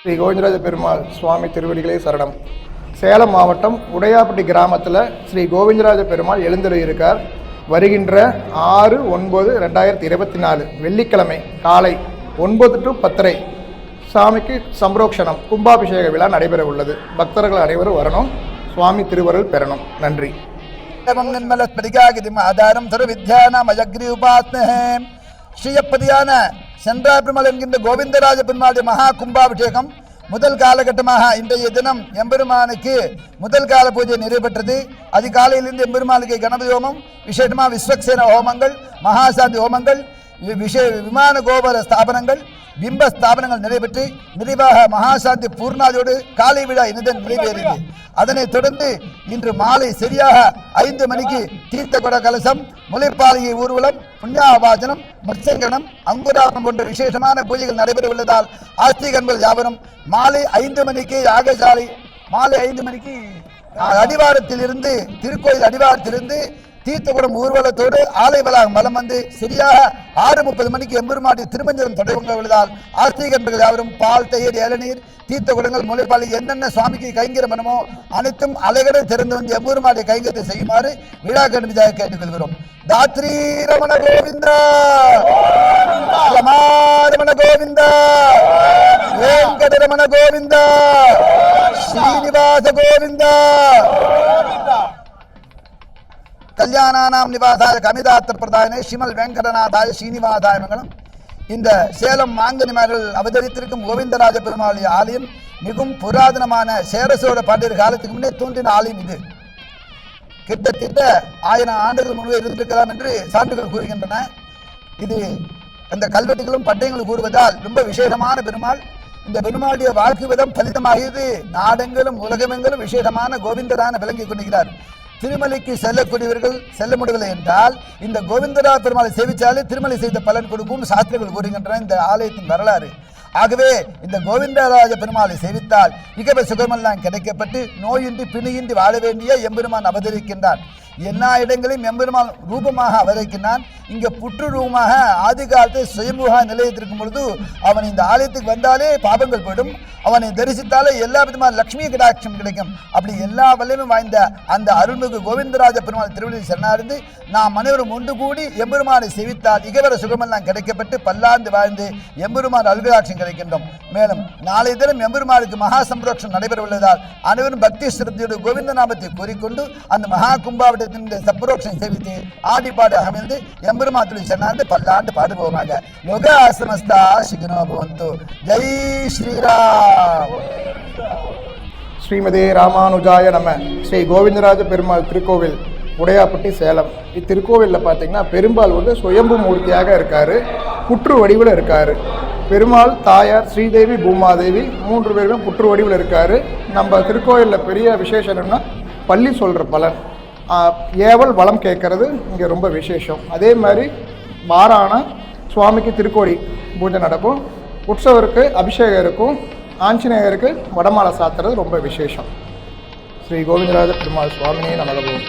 ஸ்ரீ கோவிந்தராஜ பெருமாள் சுவாமி திருவடிகளே சரணம் சேலம் மாவட்டம் உடையாப்பட்டி கிராமத்தில் ஸ்ரீ கோவிந்தராஜ பெருமாள் எழுந்தருளியிருக்கார் வருகின்ற ஆறு ஒன்பது ரெண்டாயிரத்தி இருபத்தி நாலு வெள்ளிக்கிழமை காலை ஒன்பது டு பத்தரை சுவாமிக்கு சம்ரோக்ஷணம் கும்பாபிஷேக விழா நடைபெற உள்ளது பக்தர்கள் அனைவரும் வரணும் சுவாமி திருவருள் பெறணும் நன்றி ஆதாரம் திரு வித்யானம் அஜக்ரி உபாத்னே ஸ்ரீயப்பதியான சென்றாய் பெருமாள் என்கின்ற கோவிந்தராஜ பெருமாளுடைய மகா கும்பாபிஷேகம் முதல் காலகட்டமாக இன்றைய தினம் எம்பெருமானுக்கு முதல் கால பூஜை நிறைவேற்றது. அதிகாலையிலிருந்து எம்பெருமானுக்கு கணபதி ஹோமம் விசேஷமாக விஸ்வக்சேன ஹோமங்கள் மகாசாந்தி ஹோமங்கள் விமான கோபுர ஸ்தாபனங்கள் பிம்ப ஸ்தாபனங்கள் நடைபெற்று நிறைவாக மகாசாந்தி பூர்ணாதியோடு காலை விழா இனிதன் நிறைவேறியது. அதனைத் தொடர்ந்து இன்று மாலை சரியாக ஐந்து மணிக்கு தீர்த்த குட கலசம் முளைப்பாலிகை ஊர்வலம் புண்ணியாவாசனம் மத்சங்கனம் அங்குராபம் போன்ற விசேஷமான பூஜைகள் நடைபெற உள்ளதால் ஆஸ்திகன்கள் யாவரும் மாலை ஐந்து மணிக்கு யாகசாலை மாலை ஐந்து மணிக்கு அடிவாரத்திலிருந்து திருக்கோயில் அடிவாரத்திலிருந்து தீர்த்தகுடம் ஊர்வலத்தோடு ஆலை வளாகம் வந்து சரியாக ஆறு முப்பது மணிக்கு எம்பெருமாட்டி திருமஞ்சனம் தொடங்க உள்ளதால் ஆஸ்திகர்கள் யாவரும் பால் தயிர் இளநீர் தீர்த்த குடங்கள் என்னென்ன சுவாமிக்கு கைங்கரம் மனமோ அனைத்தும் அலைகடை திறந்து வந்து எம்பெருமாட்டி கைங்கத்தை செய்யுமாறு விழா கணிதாக கேட்டுக்கொள்கிறோம். தாத்ரி ரமண கோவிந்தா! ரமாரமண கோவிந்தா! வெங்கடரமண கோவிந்தா! ஸ்ரீனிவாச கோவிந்தா! கல்யாணானாம் நிவாசாய கமிதாத்த பிரதாயனே ஸ்ரீமல் வெங்கடநாதாய ஸ்ரீனிவாசாய மங்கலம் இந்த சேலம் மாங்கனிமார்கள் அவதரித்திருக்கும் கோவிந்தராஜ பெருமாளுடைய ஆலயம் மிகவும் புராதனமான சேரசோட பாண்டியர் காலத்துக்கு முன்னே தோன்றின ஆலயம் இது. கிட்டத்தட்ட ஆயிரம் ஆண்டுகள் முன்பே இருந்திருக்கலாம் என்று சான்றுகள் கூறுகின்றன. இது அந்த கல்வெட்டுகளும் பட்டயங்களும் கூறுவதால் ரொம்ப விசேஷமான பெருமாள். இந்த பெருமாளுடைய வாழ்க்கை விதம் பலிதமாகியது நாடெங்கிலும் உலகமெங்கிலும் விசேஷமான கோவிந்தரான விளங்கி கொண்டிருக்கிறார். திருமலைக்கு செல்லக்கூடியவர்கள் செல்ல முடியவில்லை என்றால் இந்த கோவிந்தரா பெருமாளை சேவிச்சாலே திருமலை செய்த பலன் கொடுக்கும் சாஸ்திரங்கள் கூறுகின்றன இந்த ஆலயத்தின் வரலாறு. ஆகவே இந்த கோவிந்தராஜ பெருமாளை சேவித்தால் மிகவும் சுகமெல்லாம் கிடைக்கப்பட்டு நோயின்றி பிணியின்றி வாழ வேண்டிய எம்பெருமான் அவதரிக்கின்றான் எல்லா இடங்களையும் எம்பெருமான் ரூபமாக அவதரிக்கின்றான். இங்கே புற்று ரூபமாக ஆதி காலத்தில் சுயமுக நிலையத்திற்கும் பொழுது அவன் இந்த ஆலயத்துக்கு வந்தாலே பாபங்கள் போயிடும் அவனை தரிசித்தாலே எல்லா விதமான லட்சுமி கடாட்சம் கிடைக்கும். அப்படி எல்லா வல்லமும் வாய்ந்த அந்த அருள்மிகு கோவிந்தராஜ பெருமாள் திருவள்ளுவர் சரணார்ந்து நாம் அனைவரும் ஒன்று கூடி எம்பெருமானை செவித்தால் இகவர சுகமெல்லாம் கிடைக்கப்பட்டு பல்லாண்டு வாழ்ந்து எம்பெருமான் அருள்கடாட்சம் கிடைக்கின்றோம். மேலும் நாளை தினம் எம்பெருமானுக்கு மகா சம்ரோஷம் நடைபெற உள்ளதால் அனைவரும் பக்தி சிரத்தையோடு கோவிந்த நாமத்தை கூறிக்கொண்டு அந்த மகா கும்பாவட்டத்தின் இந்த சப்ரோஷம் ஆடி ஆடிப்பாடு அமைந்து எம்பெருமாத்துடைய சென்னார்ந்து பல்லாண்டு பாடுபோமாக. யோகா ஆசிரமஸ்தா சிகனோ பவந்து. ஜெய் ஸ்ரீராம். ஸ்ரீமதே ராமானுஜாய நம்ம ஸ்ரீ கோவிந்தராஜ பெருமாள் திருக்கோவில் உடையாப்பட்டி சேலம். இத்திருக்கோவிலில் பார்த்தீங்கன்னா பெரும்பால் வந்து சுயம்பு மூர்த்தியாக இருக்கார். புற்று வடிவில் இருக்கார். பெருமாள் தாயார் ஸ்ரீதேவி பூமாதேவி மூன்று பேருமே புற்று வடிவில் இருக்கார். நம்ம திருக்கோவிலில் பெரிய விசேஷம் என்னென்னா பள்ளி சொல்கிற பலன். ஏவல் வளம் கேட்கறது இங்கே ரொம்ப விசேஷம். அதே மாதிரி மாறான சுவாமிக்கு திருக்கோடி பூஜை நடக்கும். உற்சவருக்கு அபிஷேகம் இருக்கும். ஆஞ்சநேயருக்கு வடமாலை சாத்துறது ரொம்ப விசேஷம். ஸ்ரீ கோவிந்தராஜ பெருமாள் சுவாமியே நமகபோம்